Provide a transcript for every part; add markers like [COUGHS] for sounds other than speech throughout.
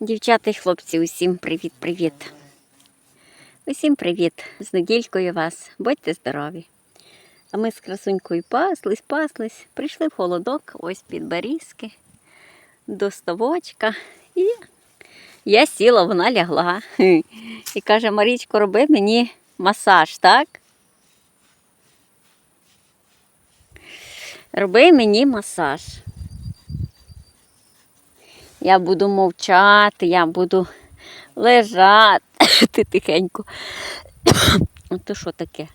Дівчата і хлопці, усім привіт-привіт. Усім привіт! З недількою вас. Будьте здорові. А ми з красунькою паслись, паслись, прийшли в холодок, ось під барізки, до ставочка. І я сіла, вона лягла. І каже, Марічко, роби мені масаж, так? Роби мені масаж. Я буду мовчати, я буду лежати [COUGHS] тихенько. [COUGHS] А що таке?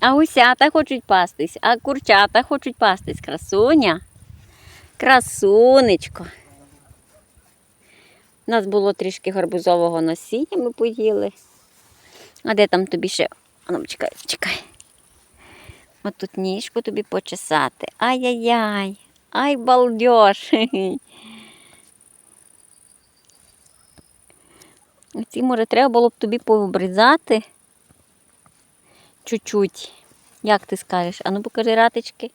А усята хочуть пастись, а курчата хочуть пастись. Красуня. Красунечко. У нас було трішки гарбузового насіння, ми поїли. А де там тобі ще? А ну, чекай, чекай. От тут ніжку тобі почесати. Ай-яй-яй. Ай, балдеж. [LAUGHS] Ці, може, треба було б тобі пообрізати чуть-чуть. Як ти скажеш? Ану покажи ратички.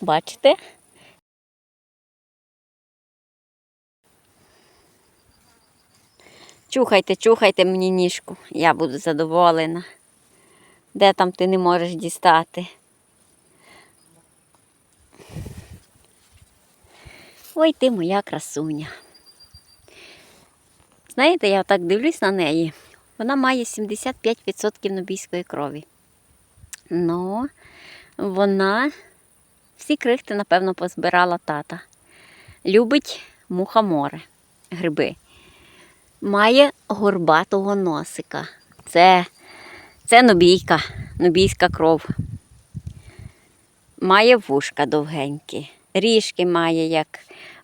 Бачите? Чухайте, чухайте мені ніжку. Я буду задоволена. Де там ти не можеш дістати? Ой, ти моя красуня. Знаєте, я так дивлюсь на неї. Вона має 75% нобійської крові. Ну, вона всі крихти, напевно, позбирала тата. Любить мухомори, гриби. Має горбатого носика. Це, це нобійка, нобійська кров. Має вушка довгенькі. Ріжки має, як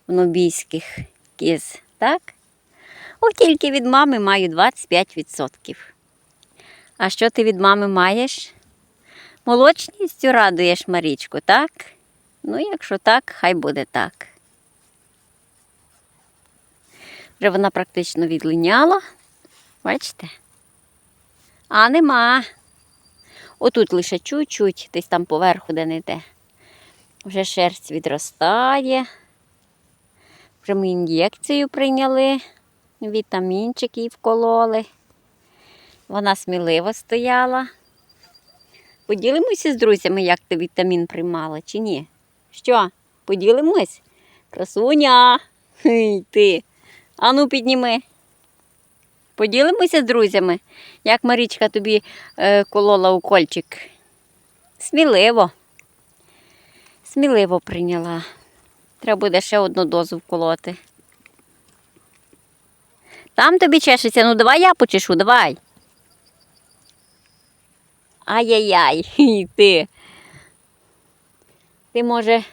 в нобійських кіз, так? О, тільки від мами маю 25%. А що ти від мами маєш? Молочністю радуєш Марічку, так? Ну, якщо так, хай буде так. Вже вона практично відлиняла. Бачите? А нема. Отут лише чуть-чуть, десь там поверху де не йде. Вже шерсть відростає. Вже ми ін'єкцію прийняли, вітамінчик їй вкололи. Вона сміливо стояла. Поділимося з друзями, як ти вітамін приймала, чи ні? Що, поділимось? Красуня, [LAUGHS] Хей, ти. Ану, підніми. Поділимося з друзями, як Марічка тобі е, колола укольчик. Сміливо. Сміливо прийняла. Треба буде ще одну дозу вколоти. Там тобі чешеться, ну давай я почешу, давай. Ай-яй-яй, [LAUGHS] ти. Ти, може,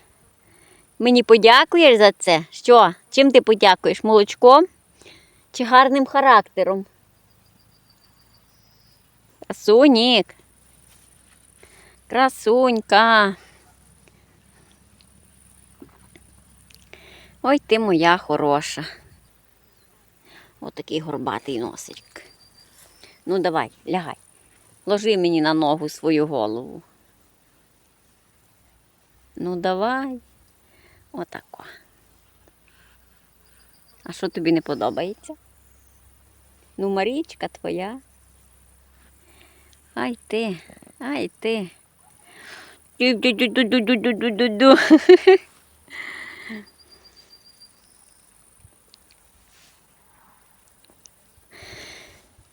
мені подякуєш за це? Що? Чим ти подякуєш? Молочком чи гарним характером? Красунік. Красунька. Ой, ти моя хороша. Отакий горбатий носик. Ну, давай, лягай. Ложи мені на ногу свою голову. Ну, давай. Отако. А що тобі не подобається? Ну, Марічка твоя. Ай ти, ай ти. Ду-ду-ду-ду-ду-ду-ду-ду-ду.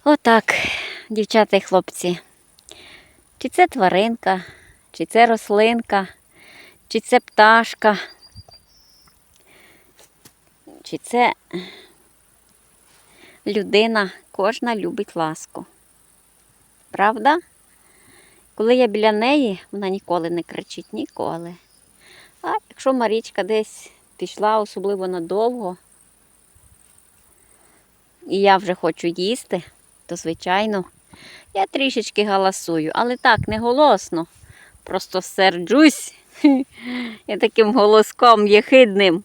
Отак, дівчата і хлопці. Чи це тваринка, чи це рослинка, чи це пташка, чи це людина, кожна любить ласку. Правда? Коли я біля неї, вона ніколи не кричить, ніколи. А якщо Марічка десь пішла, особливо надовго, і я вже хочу їсти, то, звичайно, я трішечки галасую, але так, не голосно. Просто серджусь. [LAUGHS] Я таким голоском єхидним.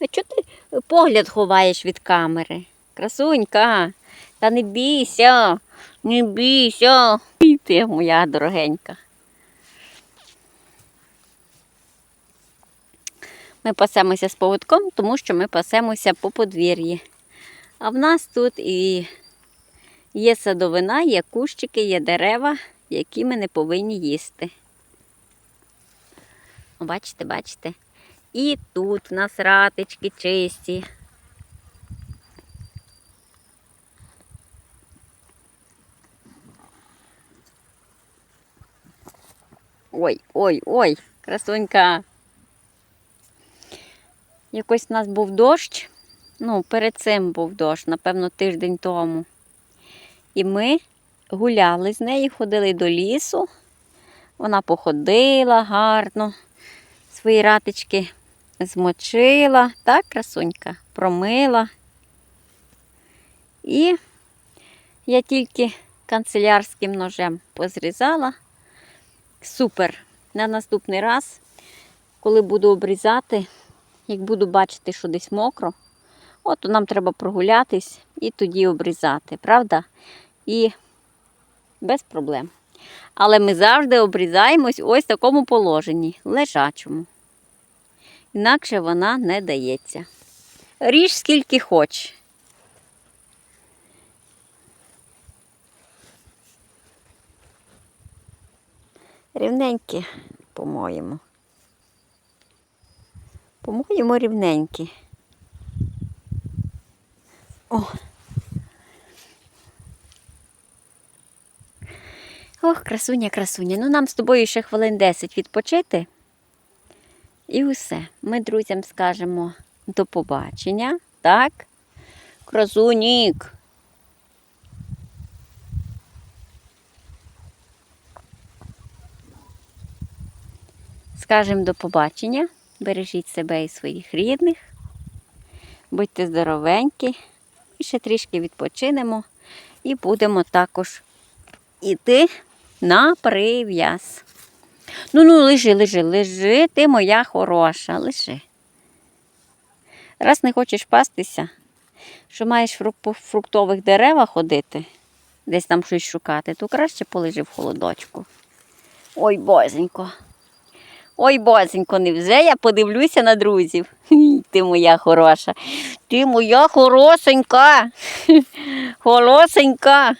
А чого ти погляд ховаєш від камери? Красунька, та не бійся, не бійся. І Ти моя дорогенька. Ми пасемося з поводком, тому що ми пасемося по подвір'ї. А в нас тут і є садовина, є кущики, є дерева, які ми не повинні їсти. Бачите, бачите? І тут в нас ратички чисті. Ой, ой, ой, красунька. Якось в нас був дощ. Ну, перед цим був дощ, напевно, тиждень тому. І ми гуляли з нею, ходили до лісу. Вона походила гарно, свої ратички змочила, так, красунька, промила. І я тільки канцелярським ножем позрізала. Супер. На наступний раз, коли буду обрізати, як буду бачити, що десь мокро, от нам треба прогулятись і тоді обрізати, правда? І без проблем. Але ми завжди обрізаємось ось в такому положенні, лежачому. Інакше вона не дається. Ріж скільки хоч. Рівненькі, по-моєму. По-моєму, рівненькі. О. Ох, красуня, красуня. Ну нам з тобою ще хвилин 10 відпочити. І усе. Ми друзям скажемо до побачення. Так? Красунік. Скажемо до побачення. Бережіть себе і своїх рідних. Будьте здоровенькі. І ще трішки відпочинемо. І будемо також іти на прив'яз. Ну, ну, лежи, лежи, лежи, ти моя хороша, лежи. Раз не хочеш пастися, що маєш по фруктових деревах ходити, десь там щось шукати, то краще полежи в холодочку. Ой, бозенько. Ой, бозенько, невже я подивлюся на друзів. [LAUGHS] Ти моя хороша. Ти моя хорошенька. [LAUGHS] Хорошенька.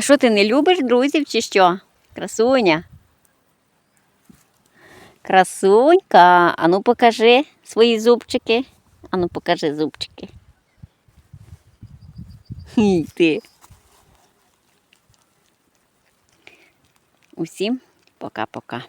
А що ти не любиш друзів чи що? Красуня? Красунька, ану покажи свої зубчики. Ану покажи зубчики. Хі, ти. Усім пока-пока.